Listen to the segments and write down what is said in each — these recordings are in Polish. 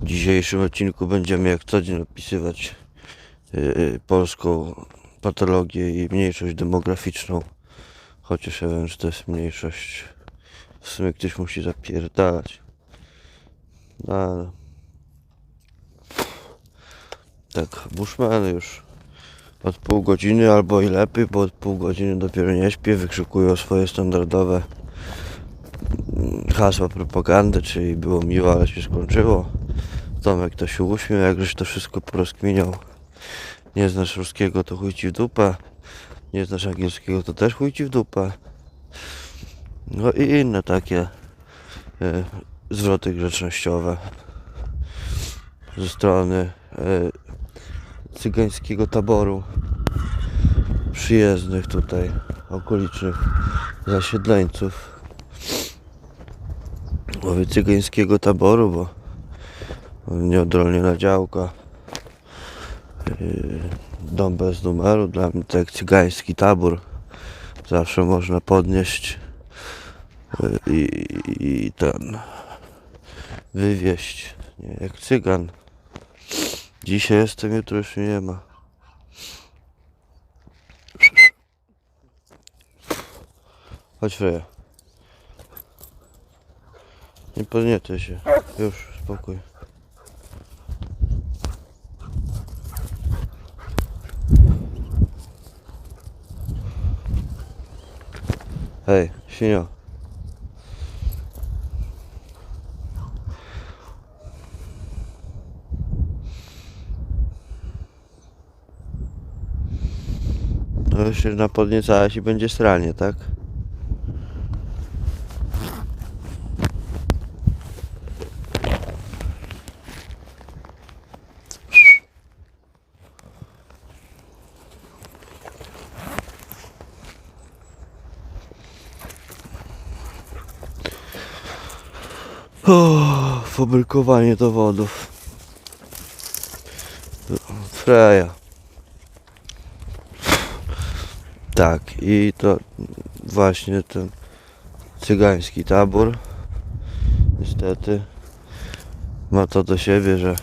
W dzisiejszym odcinku będziemy jak co dzień opisywać yy, polską patologię i mniejszość demograficzną. Chociaż ja wiem, że to jest mniejszość. W sumie ktoś musi zapierdalać. No ale... Tak, Bushman już od pół godziny albo i lepiej, bo od pół godziny dopiero nie śpię, wykrzykują swoje standardowe mm, hasła propagandy, czyli było miło, ale się skończyło. Tomek to się uśmiał, jakżeś to wszystko porozkminiał. Nie znasz ruskiego, to chuj ci w dupę. Nie znasz angielskiego, to też chuj ci w dupę. No i inne takie e, zwroty grzecznościowe ze strony e, cygańskiego taboru przyjezdnych tutaj okolicznych zasiedleńców. Mówię cygańskiego taboru, bo nieodolnie działka. Yy, Dom bez numeru, dla mnie to jak cygański tabór. Zawsze można podnieść yy, i, i ten wywieźć. Nie, jak cygan. Dzisiaj jestem, jutro już nie ma. Chodź Freja. Nie podniecaj się. Już, spokój. Hej, świnio. No już się na podniecałaś i będzie sranie, tak? O, fabrykowanie dowodów. Freja. Tak, i to właśnie ten cygański tabor niestety ma to do siebie, że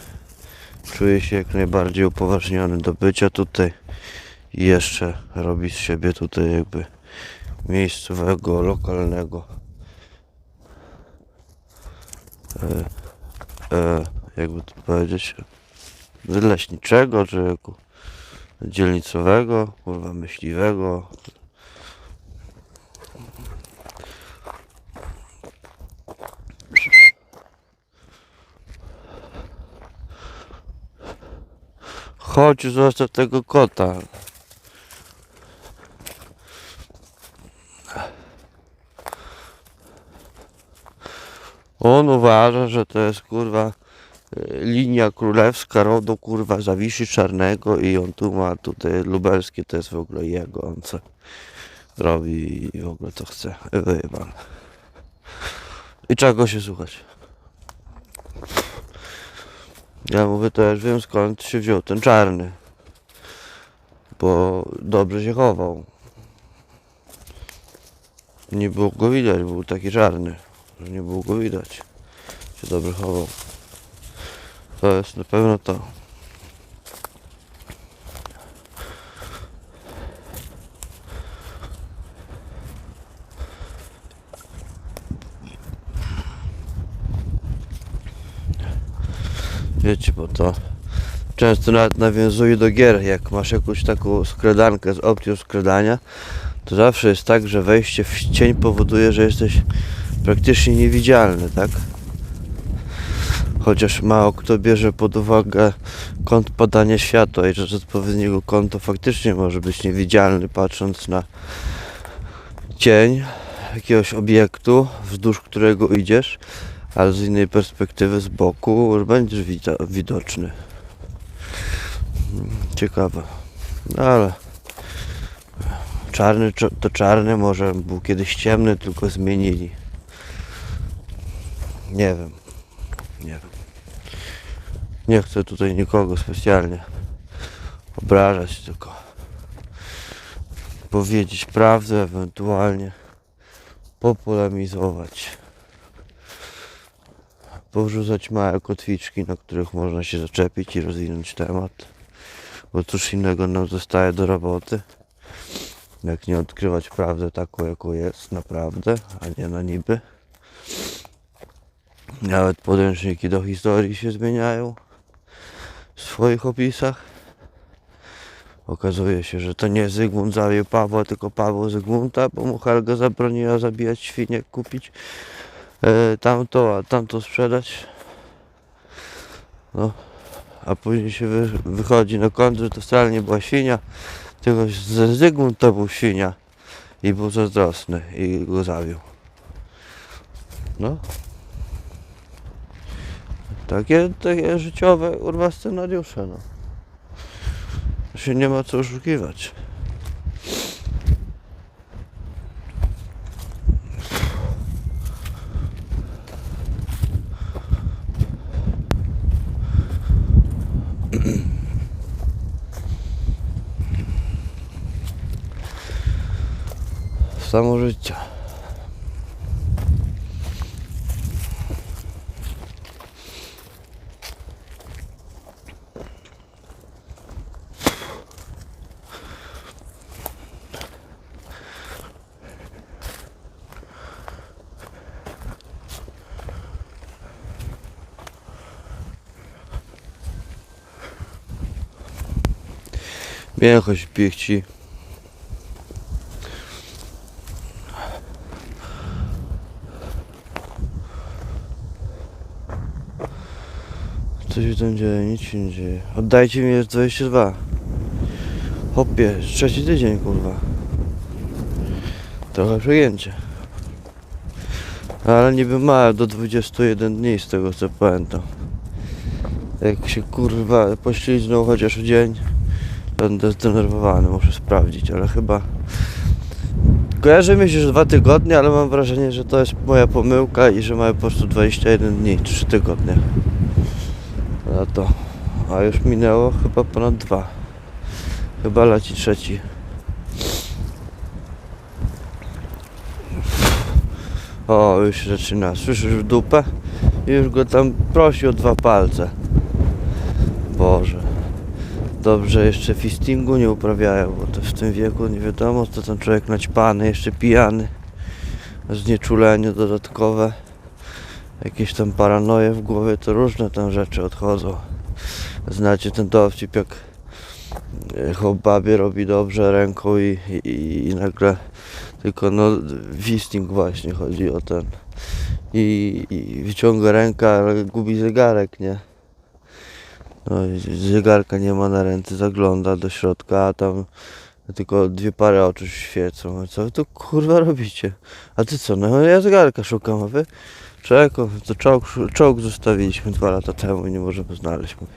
czuje się jak najbardziej upoważniony do bycia tutaj i jeszcze robi z siebie tutaj jakby miejscowego, lokalnego e, e, jakby to powiedzieć leśniczego, czy dzielnicowego, kurwa myśliwego. Chodź, zostaw tego kota. On uważa, że to jest kurwa e, linia królewska rodu kurwa Zawiszy Czarnego i on tu ma tutaj lubelskie, to jest w ogóle jego, on co robi i w ogóle co chce. Wyjebane. I czego się słuchać? Ja mówię, już wiem skąd się wziął ten czarny. Bo dobrze się chował. Nie było go widać, był taki czarny, że nie było go widać. Się dobrze chował. To jest na pewno to. Wiecie, bo to często nawet nawiązuje do gier. Jak masz jakąś taką skradankę z opcją skradania, to zawsze jest tak, że wejście w cień powoduje, że jesteś praktycznie niewidzialny, tak? Chociaż mało kto bierze pod uwagę kąt padania światła i że z odpowiedniego kąta faktycznie może być niewidzialny patrząc na cień jakiegoś obiektu, wzdłuż którego idziesz, ale z innej perspektywy, z boku, już będziesz widoczny. Ciekawe. No ale czarny to czarny, może był kiedyś ciemny, tylko zmienili. Nie wiem. Nie wiem. Nie chcę tutaj nikogo specjalnie obrażać, tylko powiedzieć prawdę, ewentualnie popolemizować. powrzucać małe kotwiczki, na których można się zaczepić i rozwinąć temat. Bo cóż innego nam zostaje do roboty. Jak nie odkrywać prawdę taką, jaką jest naprawdę, a nie na niby. Nawet podręczniki do historii się zmieniają w swoich opisach. Okazuje się, że to nie Zygmunt zabił Pawła, tylko Paweł Zygmunta, bo mu Helga zabroniła zabijać świnie, kupić e, tamto, a tamto sprzedać. No, a później się wy, wychodzi na kąt, że to wcale nie była świnia, tylko że Zygmunt to był świnia i był zazdrosny i go zabił. No. Takie, takie życiowe urwa scenariusze, no. Się nie ma co oszukiwać. Samo życie. Mięchość piechci. Co się tam dzieje? Nic się nie dzieje. Oddajcie mi jest 22. Hopie, trzeci tydzień kurwa. Trochę przegięcie. Ale niby małe do 21 dni z tego co pamiętam. Jak się kurwa poślizgnął chociaż w dzień, będę zdenerwowany, muszę sprawdzić, ale chyba Kojarzy mi się, dwa tygodnie, ale mam wrażenie, że to jest moja pomyłka i że mamy po prostu 21 dni, 3 tygodnie. Na to. A już minęło chyba ponad dwa. Chyba leci trzeci. O, już zaczyna. Słyszysz w dupę? I już go tam prosi o dwa palce. Boże. Dobrze, jeszcze fistingu nie uprawiają, bo to w tym wieku nie wiadomo, co ten człowiek naćpany, jeszcze pijany, znieczulenie dodatkowe, jakieś tam paranoje w głowie, to różne tam rzeczy odchodzą. Znacie ten dowcip, jak e, chłop babie robi dobrze ręką i, i, i nagle tylko no fisting właśnie chodzi o ten i, i wyciąga rękę, ale gubi zegarek, nie? No, zegarka nie ma na ręce, zagląda do środka, a tam tylko dwie pary oczu świecą. Co wy tu kurwa robicie? A ty co? No ja zegarka szukam, a wy? Czego? To czołg, czołg zostawiliśmy dwa lata temu i nie możemy znaleźć. Mówię.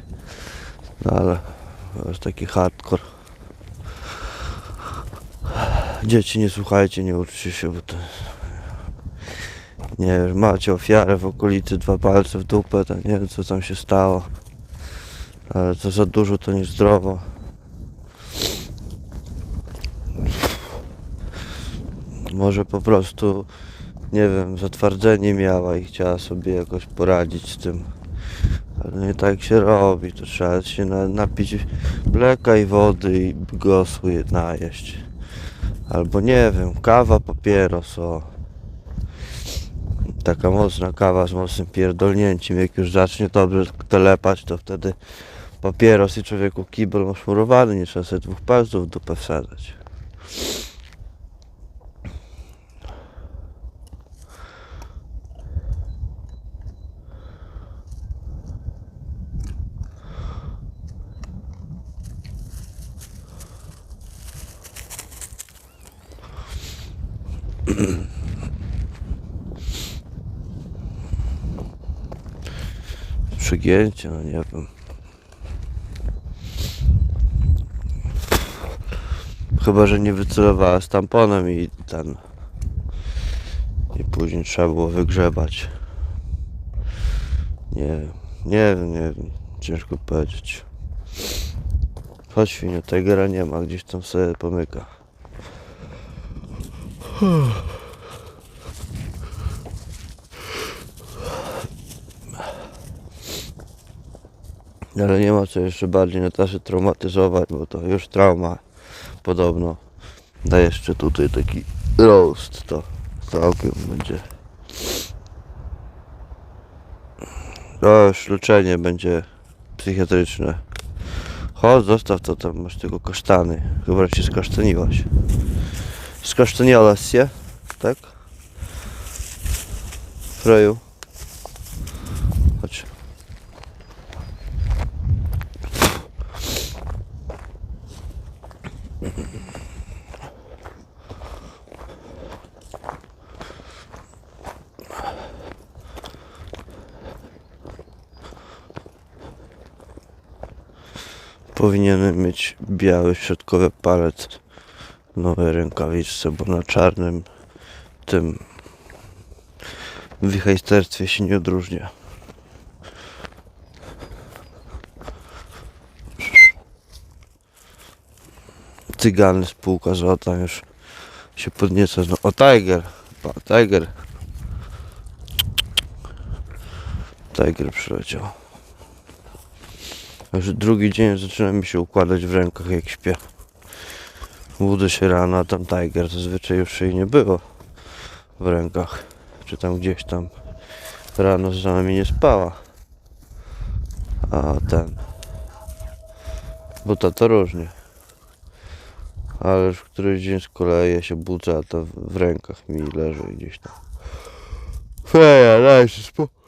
No ale to jest taki hardcore. Dzieci nie słuchajcie, nie uczcie się, bo to... Nie macie ofiarę w okolicy, dwa palce w dupę, to nie wiem co tam się stało. Ale to za dużo to niezdrowo. Może po prostu, nie wiem, zatwardzenie miała i chciała sobie jakoś poradzić z tym. Ale nie tak się robi, to trzeba się na, napić mleka i wody i gosły najeść. Albo nie wiem, kawa, papieros, o. Taka mocna kawa z mocnym pierdolnięciem, jak już zacznie dobrze telepać, to wtedy papieros i człowieku kibel masz murowany, nie trzeba sobie dwóch palców w dupę wsadzać. Przegięcie, no nie wiem. Chyba, że nie wycelowała z tamponem i ten. I później trzeba było wygrzebać. Nie wiem, nie wiem, nie wiem. Ciężko powiedzieć. Chodź świnio, Tigera nie ma, gdzieś tam sobie pomyka. Ale nie ma co jeszcze bardziej Nataszy traumatyzować, bo to już trauma podobno. Da jeszcze tutaj taki roast, to całkiem będzie. Już leczenie będzie psychiatryczne. Chodź, zostaw to tam, masz tylko kasztany. Chyba się skasztaniłaś. Się, tak? Freju. Chodź. Powinienem mieć biały środkowy palec, nowe rękawiczce, bo na czarnym tym wichajsterstwie się nie odróżnia. Cygany spółka złota już się podnieca. No, o Tiger, pa, Tiger. Tiger przyleciał. Już drugi dzień zaczyna mi się układać w rękach jak śpię. Budzę się rano, a tam Tiger zazwyczaj już jej nie było w rękach. Czy tam gdzieś tam rano z nami nie spała. A ten. Bo to to różnie. Ale już któryś dzień z kolei ja się budzę, a to w- rękach mi leży gdzieś tam. Feja, daj się spokój.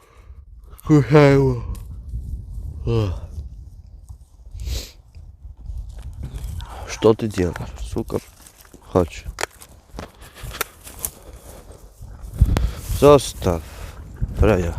Что ты делаешь, сука? Chodź. Zostaw. Freja.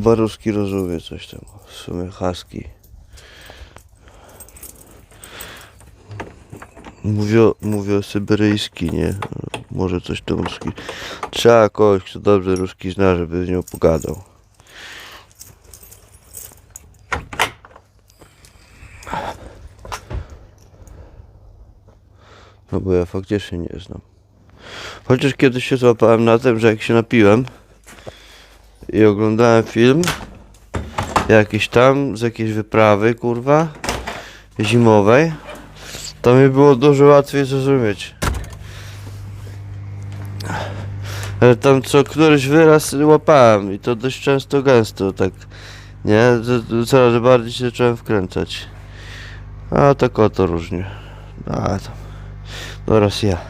Chyba ruski coś tam. W sumie haski. Mówię, mówię syberyjski, nie? Może coś tam ruski. Trzeba kogoś, kto dobrze ruski zna, żeby z nią pogadał. No bo ja faktycznie nie znam. Chociaż kiedyś się złapałem na tym, że jak się napiłem, i oglądałem film jakiś tam z jakiejś wyprawy, kurwa, zimowej, to mi było dużo łatwiej zrozumieć. Ale tam co któryś wyraz łapałem i to dość często gęsto, tak, nie? To- to Coraz bardziej się zacząłem wkręcać. A tak oto różnie. A tam. Teraz ja.